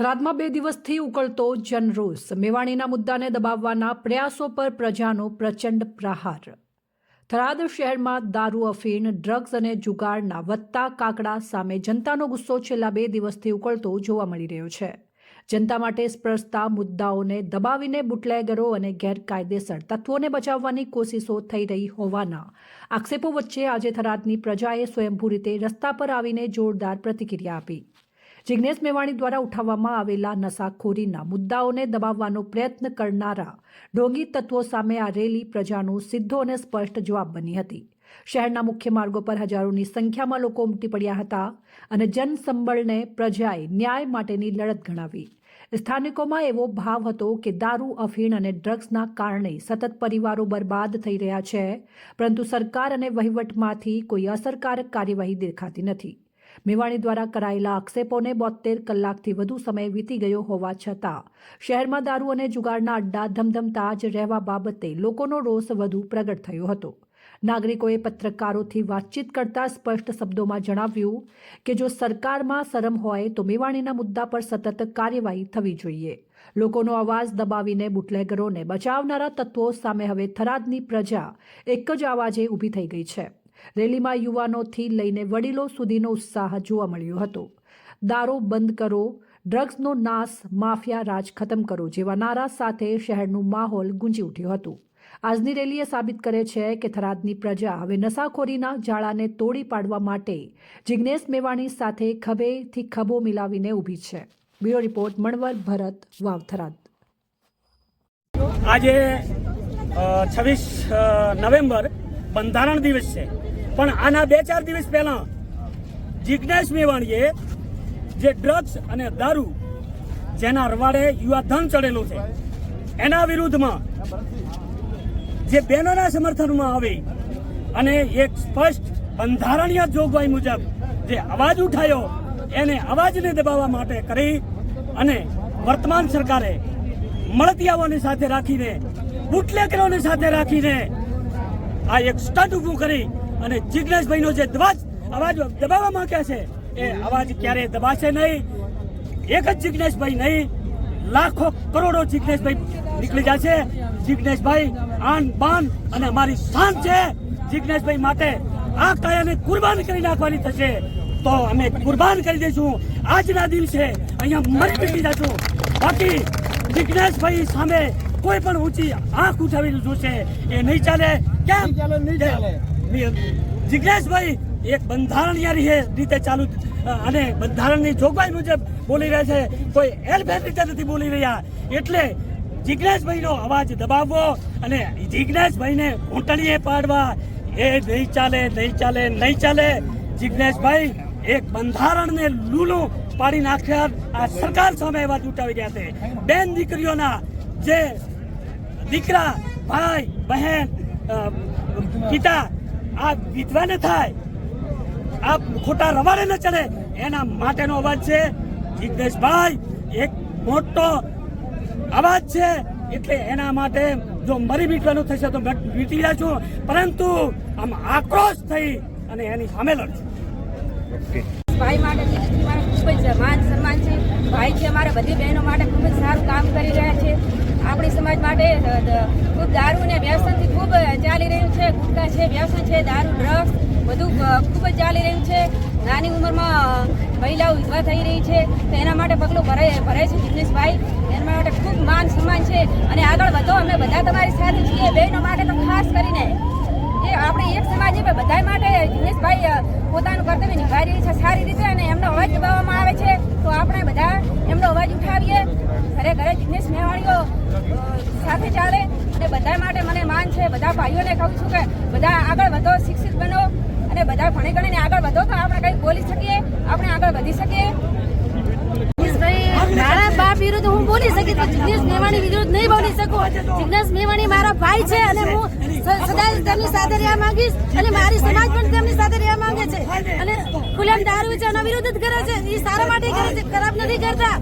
થરાદમાં બે દિવસથી ઉકળતો જનરોષ. મેવાણીના મુદ્દાને દબાવવાના પ્રયાસો પર પ્રજાનો પ્રચંડ પ્રહાર. થરાદ શહેરમાં દારૂ, અફીણ, ડ્રગ્સ અને જુગારના વધતા કાકડા સામે જનતાનો ગુસ્સો છેલ્લા બે દિવસથી ઉકળતો જોવા મળી રહ્યો છે. જનતા માટે સ્પર્શતા મુદ્દાઓને દબાવીને બુટલેગરો અને ગેરકાયદેસર તત્વોને બચાવવાની કોશિશો થઈ રહી હોવાના આક્ષેપો વચ્ચે આજે થરાદની પ્રજાએ સ્વયંભૂ રીતે રસ્તા પર આવીને જોરદાર પ્રતિક્રિયા આપી. જિગ્નેશ મેવાણી દ્વારા ઉઠાવવામાં આવેલા નશાખોરીના મુદ્દાઓને દબાવવાનો પ્રયત્ન કરનારા ઢોંગી તત્વો સામે આ રેલી પ્રજાનો સીધો અને સ્પષ્ટ જવાબ બની હતી. શહેરના મુખ્ય માર્ગો પર હજારોની સંખ્યામાં લોકો ઉમટી પડ્યા હતા અને જનસંબળને પ્રજાએ ન્યાય માટેની લડત ગણાવી. સ્થાનિકોમાં એવો ભાવ હતો કે દારૂ, અફીણ અને ડ્રગ્સના કારણે સતત પરિવારો બરબાદ થઈ રહ્યા છે, પરંતુ સરકાર અને વહીવટમાંથી કોઈ અસરકારક કાર્યવાહી દેખાતી નથી. મેવાણી દ્વારા કરાયેલા આક્ષેપોને બોતેર કલાકથી વધુ સમય વીતી ગયો હોવા છતાં, શહેરમાં દારૂ અને જુગારના અડ્ડા ધમધમતા જ રહેવા બાબતે લોકોનો રોષ વધુ પ્રગટ થયો હતો. નાગરિકોએ પત્રકારોથી વાતચીત કરતા સ્પષ્ટ શબ્દોમાં જણાવ્યું કે જો સરકારમાં શરમ હોય તો મેવાણીના મુદ્દા પર સતત કાર્યવાહી થવી જોઈએ. લોકોનો અવાજ દબાવીને બુટલેગરોને બચાવનારા તત્વો સામે હવે થરાદની પ્રજા એક જ અવાજે ઊભી થઈ ગઈ છે. રેલીમાં યુવાનોથી લઈને વડીલો સુધીનો ઉત્સાહ જોવા મળ્યો હતો. દારૂ બંધ કરો, ડ્રગ્સનો નાશ, માફિયા રાજ ખતમ કરો જેવા નારા સાથે શહેરનું માહોલ ગુંજી ઉઠ્યું હતું. આજની રેલીએ સાબિત કરે છે કે થરાદની પ્રજા હવે નશાખોરીના જાળાને તોડી પાડવા માટે જિગ્નેશ મેવાણી સાથે ખભેથી ખભો મિલાવીને ઊભી છે. Bureau report, Manvar, Bharat, Vav, Tharad. આજે છવ્વીસ નવેમ્બર બંધારણ દિવસ છે. પણ આના બે ચાર દિવસ પહેલા જિજ્ઞેશ મેવાણીએ જે ડ્રગ્સ અને દારૂ જેના રવાડે યુવા ધન ચડેલું છે, એના વિરુદ્ધમાં જે બહેનોના સમર્થનમાં આવી અને એક સ્પષ્ટ બંધારણીય જોગવાઈ મુજબ જે અવાજ ઉઠાયો, એને અવાજને દબાવવા માટે કરી અને વર્તમાન સરકારે મળતિયાઓની સાથે રાખીને બુટલેકરોની સાથે રાખીને આ એક સ્ટન્ટ ઊભું કરી અને જિજ્ઞેશભાઈનો જે દબાજ અવાજ દબાવવા માંગ્યા છે એ અવાજ ક્યારે દબાશે નહીં? એક જ જિજ્ઞેશભાઈ નહીં લાખો કરોડો જિજ્ઞેશભાઈ નીકળી જશે જિજ્ઞેશભાઈ આન બાન અને અમારી શાન છે. જિજ્ઞેશભાઈ માટે આ કાયાને કુરબાન કરી નાખવાની થશે. તો અમે કુરબાન કરી દઈશું. આજના દિવસે અહીંયા મરી નીકળી જશું. બાકી જિજ્ઞેશભાઈ સામે કોઈ પણ ઊંચી આંખ ઉઠાવી જોશે. એ નહીં ચાલે. કેમ? જિજ્ઞેશભાઈ એક બંધારણીય રીતે ચાલુ અને બંધારણની જોગવાઈ મુજબ બોલી રહ્યા છે. કોઈ એલફેલ રીતે નથી બોલી રહ્યા. એટલે જિજ્ઞેશભાઈનો અવાજ દબાવવો અને જિજ્ઞેશભાઈને ઘૂંટણીએ પાડવા. એ નહીં ચાલે નહીં ચાલે નહીં ચાલે. જિજ્ઞેશભાઈ એક બંધારણને લૂલું પાડી નાખ્યા. આ સરકાર સામે અવાજ ઉઠાવી રહ્યા છે. બેન દીકરીઓના જે દીકરા, ભાઈ, બહેન પિતા આ વિધવા ન થાય. આ ખોટા રવાડે ન ચડે. એના માટેનો અવાજ છે. જિગ્નેશભાઈ એક મોટો અવાજ છે. એટલે એના માટે જો મરી મીટવાનું થશે તો મીટી રહ્યા છું. પરંતુ આમ આક્રોશ થઈ અને એની સામે લડશું ભાઈ માટે દીકરી માટે ખૂબ જ માન સન્માન છે. ભાઈ છે અમારા બધી બહેનો માટે ખૂબ જ સારું કામ કરી રહ્યા છે. આપણી સમાજ માટે ખૂબ દારૂ અને વ્યસનથી ખૂબ ચાલી રહ્યું છે. ગુટકા છે, વ્યસન છે, દારૂ ડ્રગ્સ બધું ખૂબ જ ચાલી રહ્યું છે. નાની ઉંમરમાં મહિલાઓ વિધવા થઈ રહી છે. તો એના માટે પગલું ભરાય ભરાય છે જિગ્નેશભાઈ. એના માટે ખૂબ માન સન્માન છે. અને આગળ વધો, અમે બધા તમારી સાથે છીએ. બહેનો માટે તો ખાસ કરીને એ આપણે એક સમાજ છે બધા માટે દિનેશભાઈ પોતાનું કર્તવ્ય નિભાવી રહી છે સારી રીતે અને એમનો અવાજ દબાવવામાં આવે છે. તો આપણે બધા એમનો અવાજ ઉઠાવીએ. ઘરે ઘરે દિનેશ મેવાણીઓ સાથે ચાલે અને બધા માટે છે. બધા ભાઈઓને કહું છું કે બધા આગળ વધો શિક્ષિત બનો અને બધા ભણી ગણીને આગળ વધો. તો આપણે કંઈક બોલી શકીએ? આપણે આગળ વધી શકીએ? મારા બાપ વિરુદ્ધ હું બોલી શકી? તો જિગ્નેશ મેવાણી વિરુદ્ધ નહીં બોલી શકું. જિગ્નેશ મેવાણી મારા ભાઈ છે અને હું સદાય તેમની સાથે રહેવા માંગીશ અને મારી સમાજ પણ તેમની સાથે રહેવા માંગે છે. અને ખુલ્લેઆમ દારૂ છે એનો વિરુદ્ધ જ કરે છે. એ સારા માટે કરે છે. ખરાબ નથી કરતા.